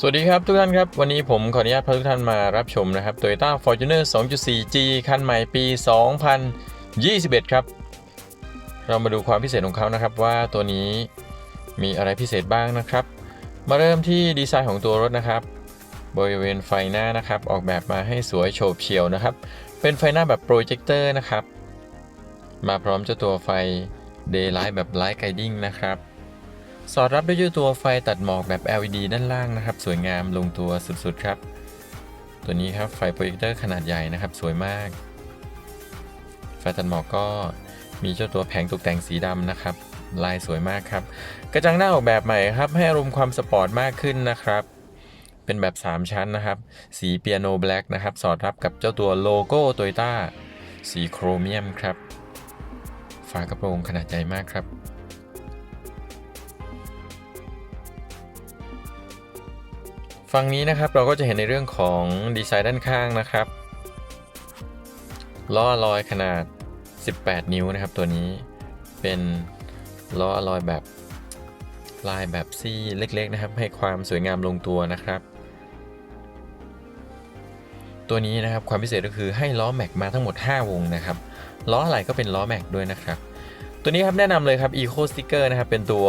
สวัสดีครับทุกท่านครับ วันนี้ผมขออนุญาตพาทุกท่านมารับชมนะครับ Toyota Fortuner 2.4G คันใหม่ปี 2021 ครับ เรามาดูความพิเศษของเขานะครับว่าตัวนี้มีอะไรพิเศษบ้างนะครับ มาเริ่มที่ดีไซน์ของตัวรถนะครับ บริเวณไฟหน้านะครับ ออกแบบมาให้สวยโฉบเฉี่ยวนะครับ เป็นไฟหน้าแบบโปรเจคเตอร์นะครับ มาพร้อมเจ้าตัวไฟ Daylight แบบ Light Guiding นะครับ สอดรับด้วยเจ้าตัวไฟตัดหมอกแบบ LED ด้านล่างนะครับ สวยงามลงตัวสุดๆครับ ตัวนี้ครับไฟโปรเจคเตอร์ขนาดใหญ่นะครับ สวยมาก ไฟตัดหมอกก็มีเจ้าตัวแผงตกแต่งสีดำนะครับ ลายสวยมากครับ กระจังหน้าออกแบบใหม่ครับ ให้อารมณ์ความสปอร์ตมากขึ้นนะครับ เป็นแบบ 3 ชั้นนะครับ สีเปียโนแบล็กนะครับ สอดรับกับเจ้าตัวโลโก้โตโยต้าสีโครเมียมครับ ฝากระโปรงขนาดใหญ่มากครับ ฝั่งนี้นะครับเราก็จะเห็นในเรื่องของดีไซน์ด้านข้างนะครับล้อลอยขนาด 18 นิ้วนะครับ ตัวนี้เป็นล้อลอยแบบลายแบบซี่เล็ก ๆ นะครับ ให้ความสวยงามลงตัวนะครับ ตัวนี้นะครับความพิเศษก็คือให้ล้อแม็กมาทั้งหมด 5 วงนะครับล้ออะไรก็เป็นล้อแม็กด้วยนะครับ ตัวนี้ครับแนะนำเลยครับ Eco Sticker นะครับเป็นตัว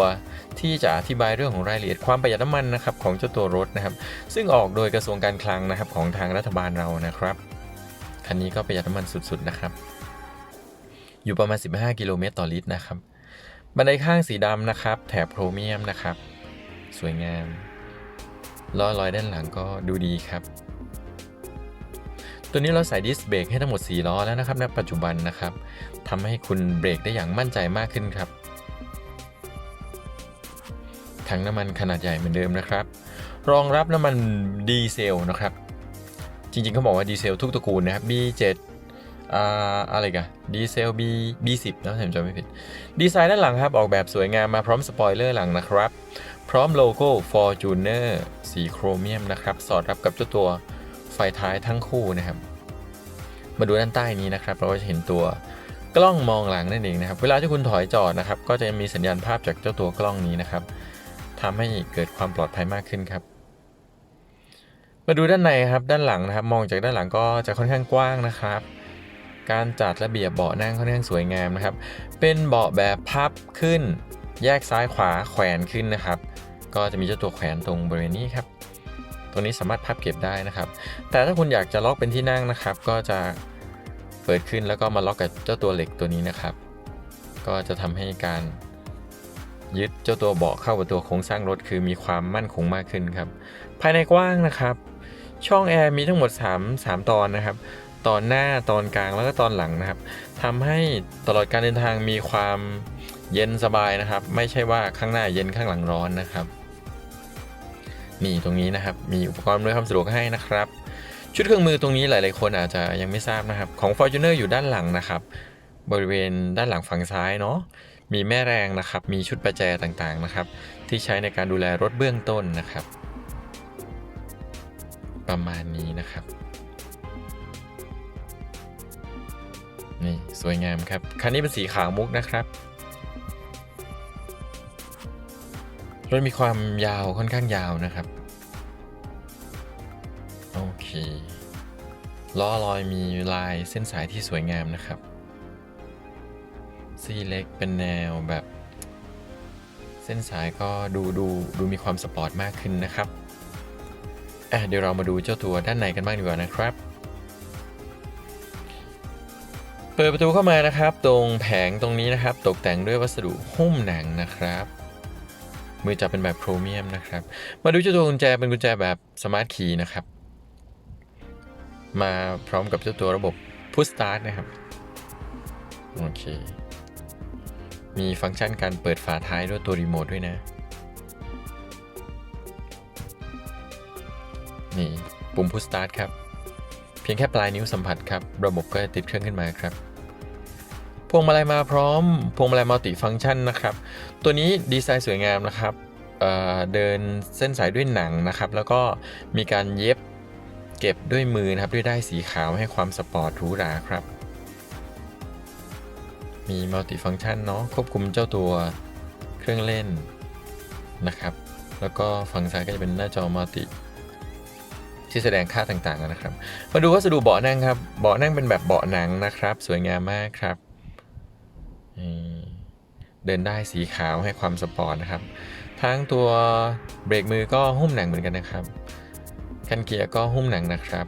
ที่จะอธิบายเรื่องของรายละเอียดความประหยัดน้ำมันนะครับของเจ้าตัวรถนะครับ ซึ่งออกโดยกระทรวงการคลังนะครับของทางรัฐบาลเรานะครับคันนี้ก็ประหยัดน้ำมันสุดๆนะครับ อยู่ประมาณ 15 กิโลเมตรต่อลิตรนะครับ บันไดข้างสีดำนะครับ แถบโครเมียมนะครับ สวยงามล้อลอยด้านหลังก็ดูดีครับ ตัวนี้เราใส่ดิสเบรกให้ทั้งหมด 4 ล้อแล้วนะครับในปัจจุบันนะครับทำให้คุณเบรกได้อย่างมั่นใจมากขึ้นครับถังน้ำมันขนาดใหญ่เหมือนเดิมนะครับ รองรับน้ำมันดีเซลนะครับ จริงๆเขาบอกว่าดีเซลทุกตระกูลนะครับ B7 อ่าอะไรกันดีเซล B B10 นะถ้าผมจำไม่ผิด ดีไซน์ด้านหลังครับ ออกแบบสวยงามมาพร้อมสปอยเลอร์หลังนะครับ พร้อมโลโก้ Fortuner สีโครเมียมนะครับ สอดรับกับเจ้าตัว ไฟท้ายทั้งคู่นะครับ มาดูด้านใต้นี้นะครับเราก็จะเห็นตัวกล้องมองหลังนั่นเองนะครับ เวลาที่คุณถอยจอดนะครับ ก็จะมีสัญญาณภาพจากเจ้าตัวกล้องนี้นะครับทำให้เกิดความปลอดภัยมากขึ้นครับ มาดูด้านในครับด้านหลังนะครับ มองจากด้านหลังก็จะค่อนข้างกว้างนะครับ การจัดระเบียบเบาะนั่งค่อนข้างสวยงามนะครับ เป็นเบาะแบบพับขึ้น แยกซ้ายขวาแขวนขึ้นนะครับ ก็จะมีเจ้าตัวแขวนตรงบริเวณนี้ครับ ตรงนี้สามารถพับเก็บได้นะครับ แต่ถ้าคุณอยากจะล็อกเป็นที่นั่งนะครับ ก็จะเปิดขึ้นแล้วก็มาล็อกกับเจ้าตัวเหล็กตัวนี้นะครับ ก็จะทำให้การยึดเจ้าตัวเบาะเข้ากับตัวโครงสร้างรถคือมีความมั่นคงมากขึ้นครับ ภายในกว้างนะครับ ช่องแอร์มีทั้งหมด 3 3 ตอนนะครับ ตอนหน้าตอนกลางแล้วก็ตอนหลังนะครับทำให้ตลอดการเดินทางมีความเย็นสบายนะครับ ไม่ใช่ว่าข้างหน้าเย็นข้างหลังร้อนนะครับ นี่ตรงนี้นะครับ มีอุปกรณ์อำนวยความสะดวกให้นะครับ ชุดเครื่องมือตรงนี้หลาย ๆ คนอาจจะยังไม่ทราบนะครับ ของ Fortuner อยู่ด้านหลังนะครับ บริเวณด้านหลังฝั่งซ้ายเนาะมีแม่แรงนะครับ มีชุดประแจต่าง ๆ นะครับ ที่ใช้ในการดูแลรถเบื้องต้นนะครับ ประมาณนี้นะครับนี่สวยงามครับ คันนี้เป็นสีขาวมุกนะครับ รถมีความยาวค่อนข้างยาวนะครับ โอเคล้อลอยมีลายเส้นสายที่สวยงามนะครับซี่เล็กเป็นแนวแบบ เส้นสายก็ดูดูดูมีความสปอร์ตมากขึ้นนะครับอะเดี๋ยวเรามาดูเจ้าตัวด้านในกันบ้างดีกว่านะครับ เปิดประตูเข้ามานะครับ ตรงแผงตรงนี้นะครับ ตกแต่งด้วยวัสดุหุ้มหนังนะครับ มือจับเป็นแบบโครเมียมนะครับ มาดูเจ้าตัวกุญแจเป็นกุญแจแบบสมาร์ทคีย์นะครับ มาพร้อมกับเจ้าตัวระบบ Push Start นะครับ โอเค มีฟังก์ชันการเปิดฝาท้ายด้วยตัวรีโมทด้วยนะ นี่ ปุ่ม Push Start ครับ เพียงแค่ปลายนิ้วสัมผัสครับ ระบบก็จะติดเครื่องขึ้นมาครับ วงมาลัยมาพร้อม พวงมาลัยมัลติฟังก์ชันนะครับ ตัวนี้ดีไซน์สวยงามนะครับเเดินเส้นสายด้วยหนังนะครับ แล้วก็มีการเย็บเก็บด้วยมือนะครับ ด้วยได้ายสีขาวให้ความสปอร์ตหรูหราครับ มีมัลติฟังก์ชันเนาะควบคุมเจ้าตัวเครื่องเล่นนะครับ แล้วก็ฝั่งซ้ายก็จะเป็นหน้าจอมัลติที่แสดงค่าต่างๆนะครับ มาดูวัสดุเบาะนั่งครับ เบาะนั่งเป็นแบบเบาะหนังนะครับ สวยงามมากครับ เดินได้สีขาวให้ความสปอร์ตนะครับ ทั้งตัวเบรกมือก็หุ้มหนังเหมือนกันนะครับกันเกียร์ก็หุ้มหนังนะครับ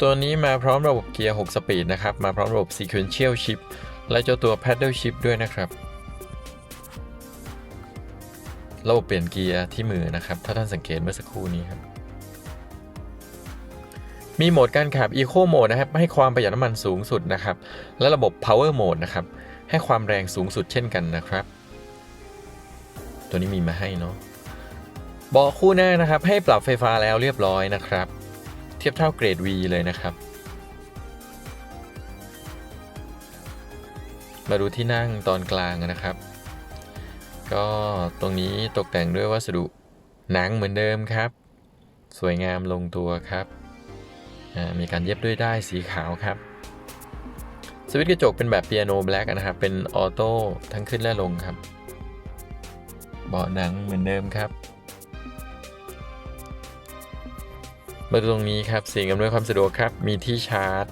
ตัวนี้มาพร้อมระบบเกียร์ 6 สปีดนะครับ มาพร้อมระบบ sequential shift และเจ้าตัว paddle shift ด้วยนะครับ ระบบเปลี่ยนเกียร์ที่มือนะครับ ถ้าท่านสังเกตเมื่อสักครู่นี้ครับ มีโหมดการขับ Eco Mode นะครับให้ความประหยัดน้ำมันสูงสุดนะครับ และระบบ Power Mode นะครับ ให้ความแรงสูงสุดเช่นกันนะครับ ตัวนี้มีมาให้เนาะเบาะคู่หน้านะครับ ให้ปรับไฟฟ้าแล้วเรียบร้อยนะครับ เทียบเท่าเกรด V เลยนะครับ มาดูที่นั่งตอนกลางนะครับ ก็ตรงนี้ตกแต่งด้วยวัสดุหนังเหมือนเดิมครับ สวยงามลงตัวครับ มีการเย็บด้วยด้ายสีขาวครับสวิตช์กระจกเป็นแบบเปียโนแบล็กนะครับ เป็นออโต้ทั้งขึ้นและลงครับ เบาะหนังเหมือนเดิมครับ มาดูตรงนี้ครับสิ่งอำนวยความสะดวกครับ มีที่ชาร์จ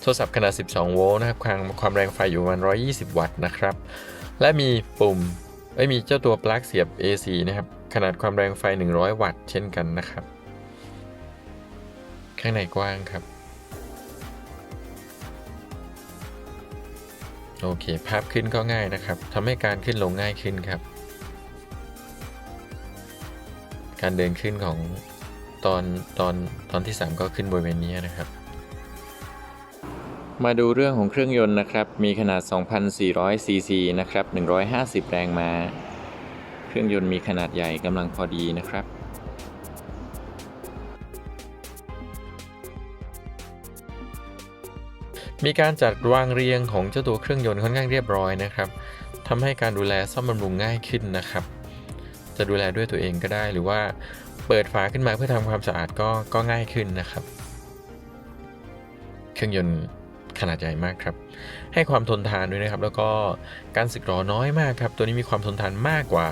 โทรศัพท์ขนาด 12 โวลต์นะครับความความแรงไฟอยู่ประมาณ 120 วัตต์นะครับ และมีปุ่มไม่มีเจ้าตัวปลั๊กเสียบ AC นะครับ ขนาดความแรงไฟ 100 วัตต์เช่นกันนะครับ ข้างในกว้างครับ โอเค ภาพขึ้นก็ง่ายนะครับทำให้การขึ้นลงง่ายขึ้นครับ การเดินขึ้นของตอนตอนตอนที่ 3 ก็ขึ้นบริเวณนี้นะครับ มาดูเรื่องของเครื่องยนต์นะครับ มีขนาด 2,400 ซีซีนะครับ 150 แรงม้า เครื่องยนต์มีขนาดใหญ่กำลังพอดีนะครับ มีการจัดวางเรียงของเจ้าตัวเครื่องยนต์ค่อนข้างเรียบร้อยนะครับทำให้การดูแลซ่อมบำรุงง่ายขึ้นนะครับ จะดูแลด้วยตัวเองก็ได้ หรือว่าเปิดฝาขึ้นมาเพื่อทำความสะอาดก็ก็ง่ายขึ้นนะครับ เครื่องยนต์ขนาดใหญ่มากครับ ให้ความทนทานด้วยนะครับ แล้วก็การสึกหรอน้อยมากครับ ตัวนี้มีความทนทานมากกว่า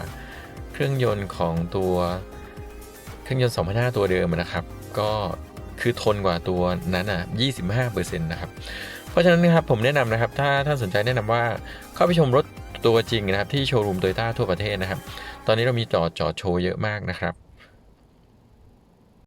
เครื่องยนต์ของตัวเครื่องยนต์2,500ตัวเดิมนะครับ ก็คือทนกว่าตัวนั้นอะ25%นะครับ เพราะฉะนั้นนะครับผมแนะนำนะครับถ้าท่านสนใจแนะนำว่าเข้าไปชมรถตัวจริงนะครับที่โชว์รูมโตโยต้าทั่วประเทศนะครับ ตอนนี้เรามีจอดจอดโชว์เยอะมากนะครับ